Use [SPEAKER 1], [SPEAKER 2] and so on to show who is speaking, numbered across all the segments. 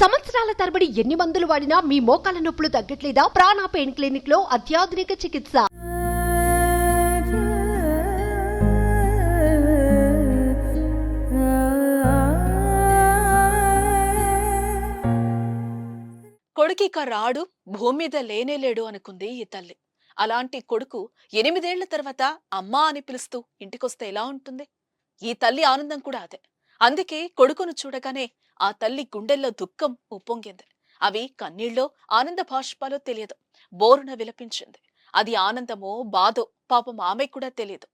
[SPEAKER 1] సంవత్సరాల తరబడి ఎన్ని మందులు వాడినా మీ మోకాల నొప్పులు తగ్గట్లేదా? ప్రాణ పెయిన్ క్లినిక్లో అత్యాధునిక చికిత్స.
[SPEAKER 2] కొడుకిక రాడు భూమి మీద లేనే లేడు అనుకుంది ఈ తల్లి. అలాంటి కొడుకు ఎనిమిదేళ్ళ తర్వాత అమ్మా అని పిలుస్తూ ఇంటికొస్తే ఎలా ఉంటుంది? ఈ తల్లి ఆనందం కూడా అదే. అందుకే కొడుకును చూడగానే ఆ తల్లి గుండెల్లో దుఃఖం ఉప్పొంగింది. అవి కన్నీళ్ళో ఆనంద భాష్పాలో తెలియదు. బోరున విలపించింది. అది ఆనందమో బాధో పాపం ఆమె కూడా తెలియదు.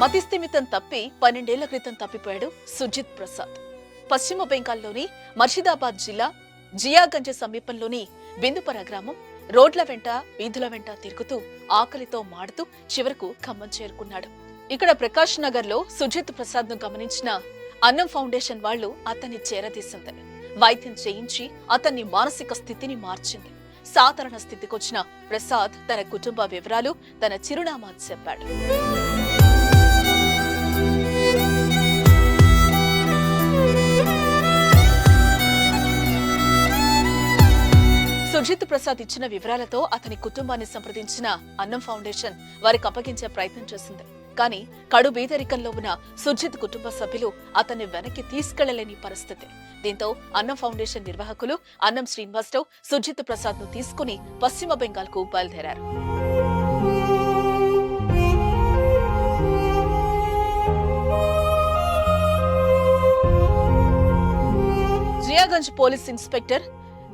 [SPEAKER 2] మతిస్థిమితం తప్పి పన్నెండేళ్ళ క్రితం తప్పిపోయాడు సుజిత్ ప్రసాద్. పశ్చిమ బెంగాల్లోని మర్షిదాబాద్ జిల్లా జియాగంజ్ సమీపంలోని బిందుపర గ్రామం రోడ్ల వెంట వీధుల వెంట తిరుగుతూ ఆకలితో మాడుతూ చివరకు ఖమ్మం చేరుకున్నాడు. ఇక్కడ ప్రకాష్ నగర్లో సుజిత్ ప్రసాద్ను గమనించిన అన్నం ఫౌండేషన్ వాళ్ళు అతన్ని చేరదీసింది. వైద్యం చేయించి అతన్ని మానసిక స్థితిని మార్చింది. సాధారణ స్థితికొచ్చిన ప్రసాద్ తన కుటుంబ వివరాలు తన చిరునామా చెప్పాడు. సుజిత్ ప్రసాద్ ఇచ్చిన వివరాలతో అతని కుటుంబాన్ని సంప్రదించిన అన్నం ఫౌండేషన్ వారికి అప్పగించే ప్రయత్నం చేసింది. కానీ కడు బీదరికంలో ఉన్న సుజిత్ కుటుంబ సభ్యులు అతన్ని వెనక్కి తీసుకెళ్ళలేని పరిస్థితి. దీంతో అన్నం ఫౌండేషన్ నిర్వాహకులు అన్నం శ్రీనివాసరావు సుజిత్ ప్రసాద్ను తీసుకుని పశ్చిమ బెంగాల్కు బయలుదేరారు. జియాగంజ్ పోలీస్ ఇన్స్పెక్టర్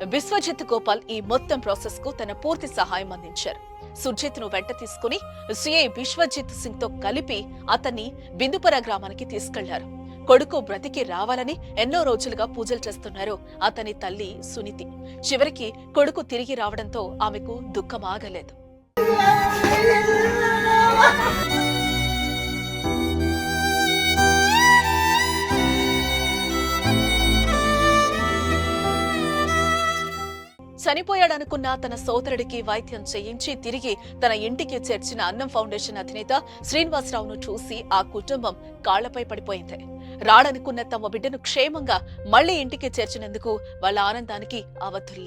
[SPEAKER 2] విశ్వజిత్ గోపాల్ ఈ మొత్తం ప్రాసెస్కు తన పూర్తి సహాయం అందించారు. సుజిత్ను వెంట తీసుకుని సిఐ విశ్వజిత్ సింగ్తో కలిపి అతన్ని బిందుపర గ్రామానికి తీసుకెళ్ళారు. కొడుకు బ్రతికి రావాలని ఎన్నో రోజులుగా పూజలు చేస్తున్నారు అతని తల్లి సునీతి. చివరికి కొడుకు తిరిగి రావడంతో ఆమెకు దుఃఖం ఆగలేదు. చనిపోయాడనుకున్న తన సోదరుడికి వైద్యం చేయించి తిరిగి తన ఇంటికి చేర్చిన అన్నం ఫౌండేషన్ అధినేత శ్రీనివాసరావును చూసి ఆ కుటుంబం కాళ్ళపై పడిపోయింది. రాడనుకున్న తమ బిడ్డను క్షేమంగా మళ్ళీ ఇంటికి చేర్చినందుకు వాళ్ళ ఆనందానికి అవధులు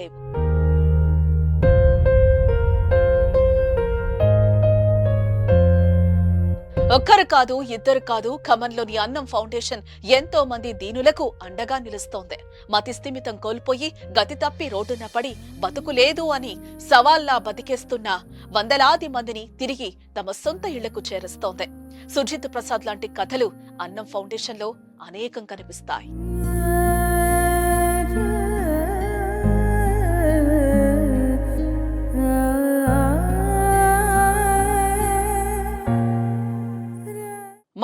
[SPEAKER 2] ఒక్కరు కాదు ఇద్దరు కాదు ఖమ్మంలోని అన్నం ఫౌండేషన్ ఎంతో మంది దీనులకు అండగా నిలుస్తోంది. మతిస్థిమితం కోల్పోయి గతి తప్పి రోడ్డున పడి బతుకు లేదు అని సవాల్లా బతికేస్తున్న వందలాది మందిని తిరిగి తమ సొంత ఇళ్ళకు చేరుస్తోంది. సుజిత్ ప్రసాద్ లాంటి కథలు అన్నం ఫౌండేషన్లో అనేకం కనిపిస్తాయి.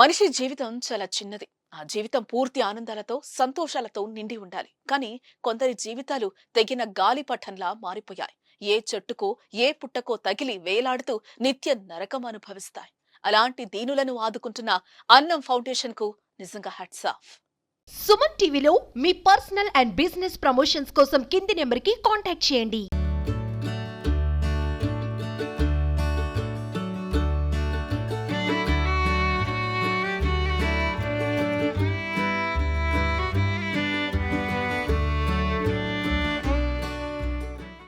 [SPEAKER 2] మనిషి జీవితం చాలా చిన్నది. ఆ జీవితం పూర్తి ఆనందాలతో సంతోషాలతో నిండి ఉండాలి. కానీ కొందరి జీవితాలు తెగిన గాలిపటంలా మారిపోయాయి. ఏ చెట్టుకో ఏ పుట్టకో తగిలి వేలాడుతూ నిత్య నరకం అనుభవిస్తాయి. అలాంటి దీనులను ఆదుకుంటున్న అన్నం ఫౌండేషన్కు నిజంగా హ్యాట్స్ ఆఫ్.
[SPEAKER 1] సుమన్ టీవీలో మీ పర్సనల్ అండ్ బిజినెస్ ప్రమోషన్స్ కోసం కింది నెంబర్కి కాంటాక్ట్ చేయండి.